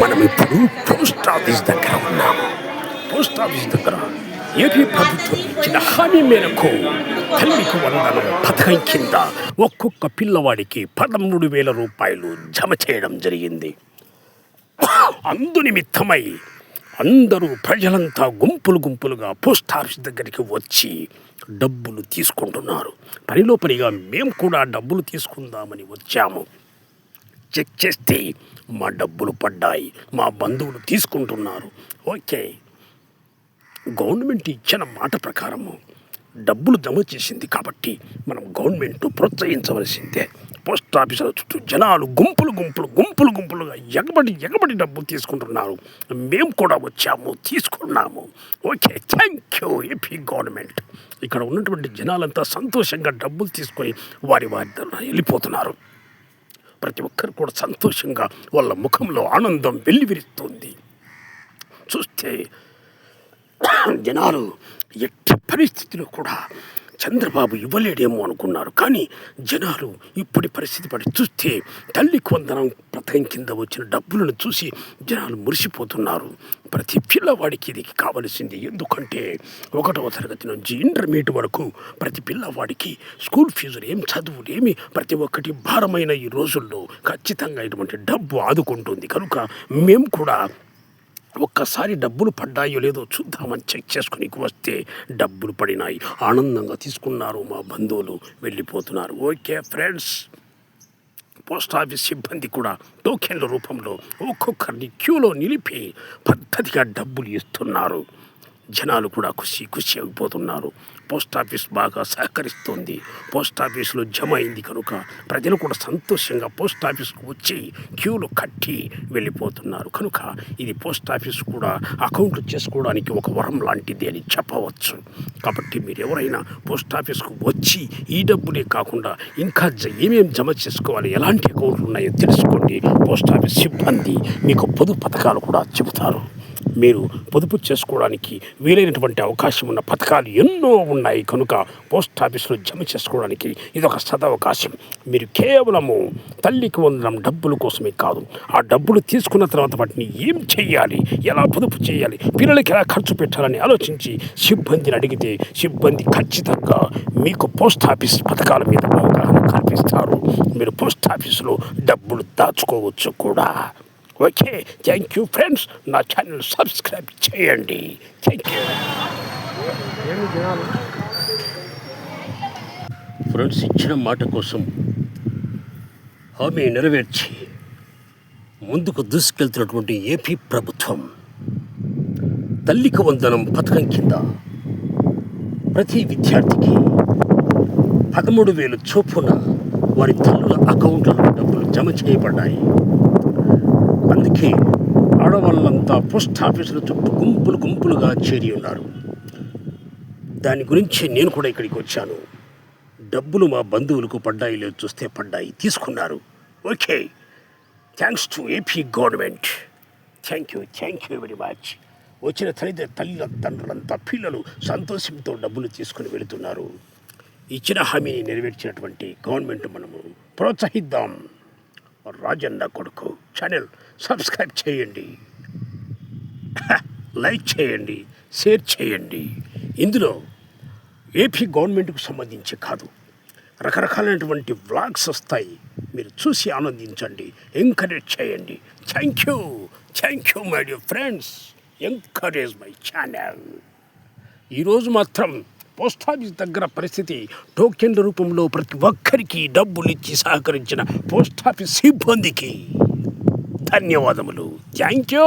మనం ఇప్పుడు post office దగ్గర ఉన్నాము పోస్ట్ ఆఫీస్ దగ్గర ఏపీ ప్రభుత్వం ఇచ్చిన హామీ మేరకు తల్లికి వందనం పథకం కింద ఒక్కొక్క పిల్లవాడికి పదమూడు వేల రూపాయలు జమ చేయడం జరిగింది. అందు నిమిత్తమై అందరూ ప్రజలంతా గుంపులు గుంపులుగా పోస్ట్ ఆఫీస్ దగ్గరికి వచ్చి డబ్బులు తీసుకుంటున్నారు. పనిలో పనిగా మేము కూడా డబ్బులు తీసుకుందామని వచ్చాము. చెక్ చేస్తే మా డబ్బులు పడ్డాయి మా బంధువులు తీసుకుంటున్నారు. ఓకే. గవర్నమెంట్ ఇచ్చిన మాట ప్రకారము డబ్బులు జమ చేసింది కాబట్టి మనం గవర్నమెంట్ ప్రోత్సహించవలసిందే. పోస్ట్ ఆఫీసుల చుట్టూ జనాలు గుంపులు గుంపులు గుంపులు గుంపులుగా ఎగబడి ఎగబడి డబ్బులు తీసుకుంటున్నారు. మేము కూడా వచ్చాము తీసుకున్నాము. Okay thank you AP government. ఇక్కడ ఉన్నటువంటి జనాలంతా సంతోషంగా డబ్బులు తీసుకొని వారి వారి వెళ్ళిపోతున్నారు. ప్రతి ఒక్కరు కూడా సంతోషంగా వాళ్ళ ముఖంలో ఆనందం వెల్లివిరుస్తుంది. చూస్తే జనాలు ఎట్టి పరిస్థితిలో కూడా చంద్రబాబు ఇవ్వలేడేమో అనుకున్నారు. కానీ జనాలు ఇప్పటి పరిస్థితి పడి చూస్తే తల్లి కొందనం పథకం కింద వచ్చిన డబ్బులను చూసి జనాలు మురిసిపోతున్నారు. ప్రతి పిల్లవాడికి ఇది కావలసింది. ఎందుకంటే ఒకటవ తరగతి నుంచి ఇంటర్మీడియట్ వరకు ప్రతి పిల్లవాడికి స్కూల్ ఫీజులు ఏం చదువులు ఏమి ప్రతి ఒక్కటి భారమైన ఈ రోజుల్లో ఖచ్చితంగా ఇటువంటి డబ్బు ఆదుకుంటుంది. కనుక మేము కూడా ఒక్కసారి డబ్బులు పడ్డాయో లేదో చూద్దామని చెక్ చేసుకుని వస్తే డబ్బులు పడినాయి. ఆనందంగా తీసుకున్నారు మా బంధువులు. వెళ్ళిపోతున్నారు. Okay friends. పోస్ట్ ఆఫీస్ సిబ్బంది కూడా టోకెన్ల రూపంలో ఒక్కొక్కరిని క్యూలో నిలిపి పద్ధతిగా డబ్బులు ఇస్తున్నారు. జనాలు కూడా ఖుషి ఖుషి అయిపోతున్నారు. పోస్ట్ ఆఫీస్ బాగా సహకరిస్తుంది. పోస్ట్ ఆఫీసులో జమ అయింది కనుక ప్రజలు కూడా సంతోషంగా పోస్ట్ ఆఫీస్కు వచ్చి క్యూలు కట్టి వెళ్ళిపోతున్నారు. కనుక ఇది పోస్ట్ ఆఫీస్ కూడా అకౌంట్లు చేసుకోవడానికి ఒక వరం లాంటిది అని చెప్పవచ్చు. కాబట్టి మీరు ఎవరైనా పోస్ట్ ఆఫీస్కు వచ్చి ఈ డబ్బులే కాకుండా ఇంకా జ- జమ చేసుకోవాలి ఎలాంటి అకౌంట్లు ఉన్నాయో తెలుసుకోండి. పోస్ట్ ఆఫీస్ సిబ్బంది మీకు పొదుపు పథకాలు కూడా చెబుతారు. మీరు పొదుపు చేసుకోవడానికి వీలైనటువంటి అవకాశం ఉన్న పథకాలు ఎన్నో ఉన్నాయి. కనుక పోస్ట్ ఆఫీసులో జమ చేసుకోవడానికి ఇది ఒక సదవకాశం. మీరు కేవలము తల్లికి వందనం డబ్బుల కోసమే కాదు ఆ డబ్బులు తీసుకున్న తర్వాత వాటిని ఏం చేయాలి ఎలా పొదుపు చేయాలి? పిల్లలకి ఎలా ఖర్చు పెట్టాలని ఆలోచించి సిబ్బందిని అడిగితే సిబ్బంది ఖచ్చితంగా మీకు పోస్ట్ ఆఫీస్ పథకాల మీద అవగాహన కల్పిస్తారు. మీరు పోస్ట్ ఆఫీసులో డబ్బులు దాచుకోవచ్చు కూడా. ఓకే థ్యాంక్ యూ ఫ్రెండ్స్ నా ఛానల్ సబ్స్క్రైబ్ చేయండి. థ్యాంక్ యూ ఫ్రెండ్స్ ఇచ్చిన మాట కోసం హామీ నెరవేర్చి ముందుకు దూసుకెళ్తున్నటువంటి ఏపీ ప్రభుత్వం తల్లికి వందనం పథకం కింద ప్రతి విద్యార్థికి పదమూడు వేలు చొప్పున వారి తల్లుల అకౌంట్లలో డబ్బులు జమ చేయబడ్డాయి. అందుకే ఆడవాళ్ళంతా పోస్ట్ ఆఫీసుల చుట్టూ గుంపులు గుంపులుగా చేరి ఉన్నారు. దాని గురించి నేను కూడా ఇక్కడికి వచ్చాను. డబ్బులు మా బంధువులకు పడ్డాయి లేదు చూస్తే పడ్డాయి తీసుకున్నారు. Okay. Thanks to AP government. Thank you thank you very much. వచ్చిన తల్లి తండ్రులంతా పిల్లలు సంతోషంతో డబ్బులు తీసుకుని వెళుతున్నారు. ఇచ్చిన హామీని నెరవేర్చినటువంటి గవర్నమెంట్ మనము ప్రోత్సహిద్దాం. రాజన్న కొడుకు ఛానల్ సబ్స్క్రైబ్ చేయండి. లైక్ చేయండి షేర్ చేయండి. ఇందులో ఏపీ గవర్నమెంట్కు సంబంధించి కాదు రకరకాలైనటువంటి వ్లాగ్స్ వస్తాయి. మీరు చూసి ఆనందించండి ఎంకరేజ్ చేయండి. Thank you thank you my dear friends encourage my channel ఈరోజు మాత్రం పోస్ట్ ఆఫీస్ దగ్గర పరిస్థితి టోకెన్ల రూపంలో ప్రతి ఒక్కరికి డబ్బులు ఇచ్చి సహకరించిన పోస్ట్ ఆఫీస్ సిబ్బందికి ధన్యవాదములు. Thank you